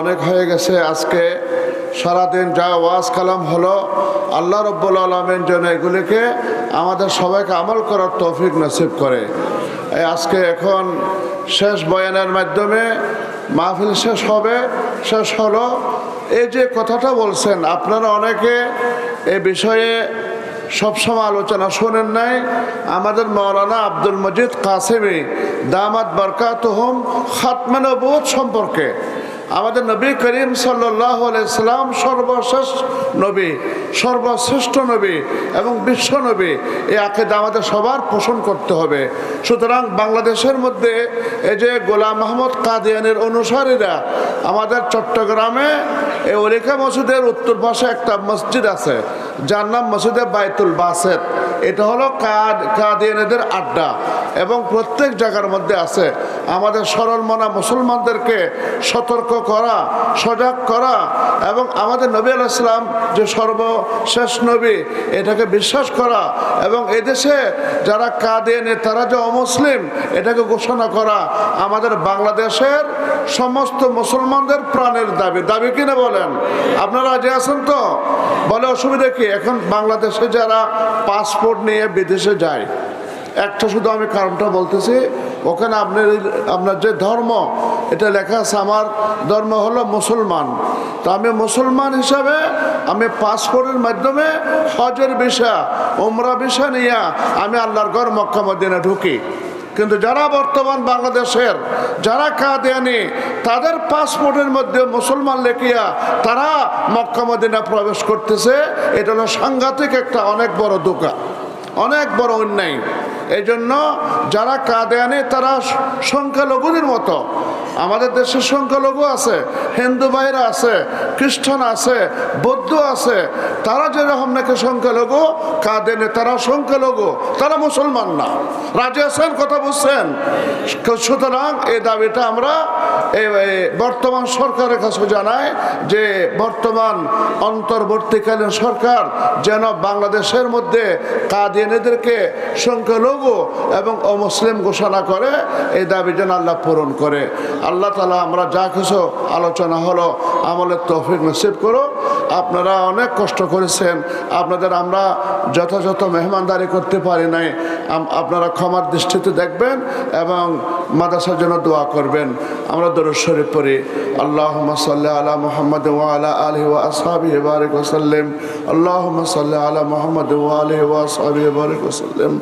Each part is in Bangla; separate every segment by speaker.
Speaker 1: অনেক হয়ে গেছে। আজকে সারাদিন যা ওয়াজ কালাম হলো, আল্লাহ রব্বুল আলমের জন্য এগুলিকে আমাদের সবাইকে আমল করার তৌফিক নসিব করে। আজকে এখন শেষ বয়ানের মাধ্যমে মাহফিল শেষ হবে, শেষ হলো। এই যে কথাটা বলছেন, আপনারা অনেকে এ বিষয়ে সবসময় আলোচনা শোনেন নাই। আমাদের মৌলানা আব্দুল মজিদ কাসেমি, দামাত বরকাত হোম খাতমানবুত সম্পর্কে। আমাদের নবী করিম আলাইসাল্লাম সর্বশেষ নবী, সর্বশ্রেষ্ঠ নবী এবং বিশ্ব নবী। এই আকেদা আমাদের সবার পোষণ করতে হবে। সুতরাং বাংলাদেশের মধ্যে এই যে গোলাম মাহমুদ কাদিয়ানের অনুসারীরা আমাদের চট্টগ্রামে এই অলিকা মসজিদের উত্তর পাশে একটা মসজিদ আছে, যার নাম মসজিদে বাইতুল বাসেদ। এটা হলো কাদ, কাদিয়ানেদের আড্ডা। এবং প্রত্যেক জায়গার মধ্যে আছে। আমাদের সরল মনা মুসলমানদেরকে সতর্ক করা, সজাগ করা এবং আমাদের নবী আলাইসলাম যে সর্বশেষ নবী, এটাকে বিশ্বাস করা এবং এদেশে যারা কাদিয়ানে তারা যে অমুসলিম, এটাকে ঘোষণা করা আমাদের বাংলাদেশের সমস্ত মুসলমানদের প্রাণের দাবি। দাবি কিনা বলেন? আপনারা রাজি আছেন তো? বলে অসুবিধা কি? এখন বাংলাদেশে যারা পাসপোর্ট নিয়ে বিদেশে যায় একটা শুধু আমি কারণটা বলতেছি, ওখানে আপনার আপনার যে ধর্ম, এটা লেখা আছে আমার, ধর্ম হলো মুসলমান। তো আমি মুসলমান হিসাবে আমি পাসপোর্টের মাধ্যমে হজের বিষা ওমরা বিষা নিয়ে আমি আল্লাহর ঘর মক্কা মদিনা ঢুকি। কিন্তু যারা বর্তমান বাংলাদেশের, যারা কাদিয়ানি, তাদের পাসপোর্টের মধ্যে মুসলমান লেখিয়া তারা মক্কা মদিনা প্রবেশ করতেছে, এটা হলো সাংঘাতিক একটা অনেক বড় দোকান, অনেক বড় অন্যায়। এই জন্য যারা কাদিয়ানি তারা সংখ্যালঘুদের মতো। আমাদের দেশের সংখ্যালঘু আছে, হিন্দু ভাইরা আছে, খ্রিস্টান আছে, বৌদ্ধ আছে, তারা যেরকম নাকি সংখ্যালঘু কাঁদেনে তারা সংখ্যালঘু, তারা মুসলমান না। রাজি আছেন? কথা বুঝছেন? সুতরাং এই দাবিটা আমরা বর্তমান সরকারের কাছে জানাই যে, বর্তমান অন্তর্বর্তীকালীন সরকার যেন বাংলাদেশের মধ্যে কাদিয়ানিদেরকে সংখ্যালঘু এবং অমুসলিম ঘোষণা করে, এই দাবি যেন আল্লাহ পূরণ করে। আল্লাহ তালা আমরা যা কিছু আলোচনা হলো, আমলের তৌফিক নসিব করো আপনারা অনেক কষ্ট করেছেন। আপনাদের আমরা যথাযথ মেহমানদারি করতে পারি নাই। আপনারা ক্ষমার দৃষ্টিতে দেখবেন এবং মাদাসার জন্য দোয়া করবেন। আমরা দরুদ শরীফ পড়ি। আল্লাহ সাল্লাহ আলা মোহাম্মদ ওয়ালা আলহি ওয়া আসহাবি বারিক ওসাল্লিম আল্লাহ সাল্লাহ আলা মোহাম্মদ ওয়ালহি ওয়া বারিক ওসাল্লিম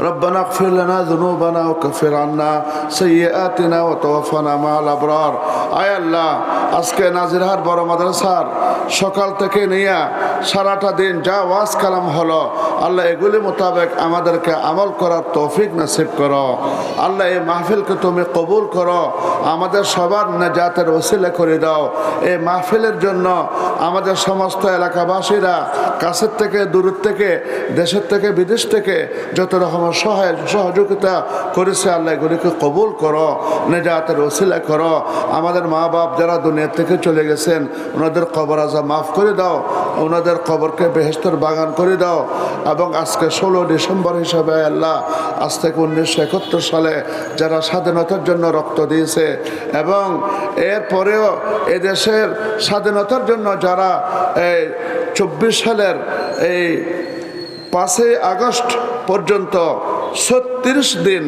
Speaker 1: ربنا اغفر لنا ذنوبنا وكفر عنا سيئاتنا وتوفنا مع الأبرار আয় আল্লাহ আজকে নাজিরহাট বড় মাদ্রাসার সকাল থেকে নিয়ে সারাটা দিন যা ওয়াজ কালাম হলো আল্লাহ এগুলি মোতাবেক আমাদেরকে আমল করার তৌফিক নসিব করো আল্লাহ এই মাহফিলকে তুমি কবুল করো আমাদের সবার নাজাতের ওসিলা করে দাও এই মাহফিলের জন্য আমাদের সমস্ত এলাকাবাসীরা কাছের থেকে দূরের থেকে দেশের থেকে বিদেশ থেকে যত রকমের সহায় সহযোগিতা করেছে আল্লাহ, এগুলিকে কবুল করো, নেজাতের ওসিলা করো। আমাদের মা বাপ যারা দুনিয়া থেকে চলে গেছেন, ওনাদের কবর আজা মাফ করে দাও, ওনাদের কবরকে বেহেস্তর বাগান করে দাও। এবং আজকে ষোলো ডিসেম্বর হিসাবে আল্লাহ, আজ থেকে উনিশশো একাত্তর সালে যারা স্বাধীনতার জন্য রক্ত দিয়েছে এবং এরপরেও এদেশের স্বাধীনতার জন্য যারা এই চব্বিশ সালের এই পাঁচই আগস্ট পর্যন্ত ছত্রিশ দিন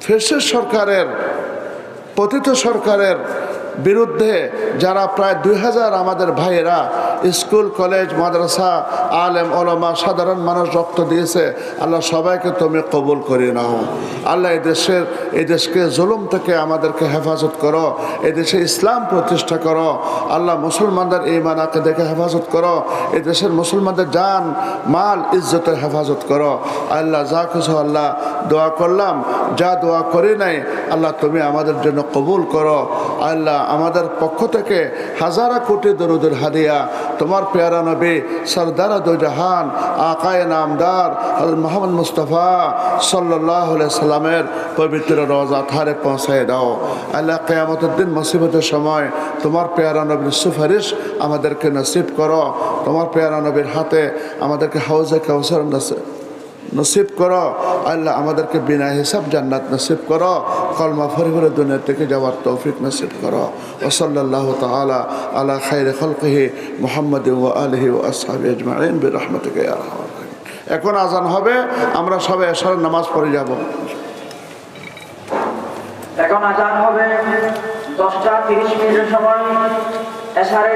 Speaker 1: ফেসে সরকারের পতিত সরকারের বিরুদ্ধে যারা প্রায় দুই হাজার আমাদের ভাইয়েরা স্কুল, কলেজ, মাদ্রাসা, আলেম, ওলমা, সাধারণ মানুষ রক্ত দিয়েছে। আল্লাহ সবাইকে তুমি কবুল করে নাও। আল্লাহ এই দেশের, এই দেশকে জুলুম থেকে আমাদেরকে হেফাজত করো। এই দেশে ইসলাম প্রতিষ্ঠা করো। আল্লাহ মুসলমানদের ইমান দেখে হেফাজত করো। এই দেশের মুসলমানদের জান, মাল, ইজ্জতের হেফাজত করো। আল্লাহ যা কিছু আল্লাহ দোয়া করলাম, যা দোয়া করি নাই, আল্লাহ তুমি আমাদের জন্য কবুল করো। আল্লাহ আমাদের পক্ষ থেকে হাজারা কোটি দরুদের হাদিয়া তোমার পেয়ারা নবী সরদার জাহান আকায় নামদার মোহাম্মদ মুস্তফা সাল্লাহ সাল্লামের পবিত্র রোজা থারে পৌঁছায় দাও। আল্লাহ কেয়ামতের মুসিবতের সময় তোমার পেয়ারা নবীর সুপারিশ আমাদেরকে নসিব করো। তোমার পেয়ারা নবীর হাতে আমাদেরকে হাউজে কাউসার নসিব করো। আল্লাহ আমাদেরকে বিনা হিসাব জান্নাত নসিব করো। কলমা ফরি ফরে দুনিয়া থেকে যাওয়ার তৌফিক নসিব করো। ওসল্লাহ তালা আলা খাইর খলকহি মোহাম্মদ ও আলহি ও আসহাবি আজমাইন এখন আজান হবে, আমরা সবাই এসার নামাজ পড়ে যাব।
Speaker 2: এখন আজান হবে দশটা তিরিশ মিনিটের সময় এসারে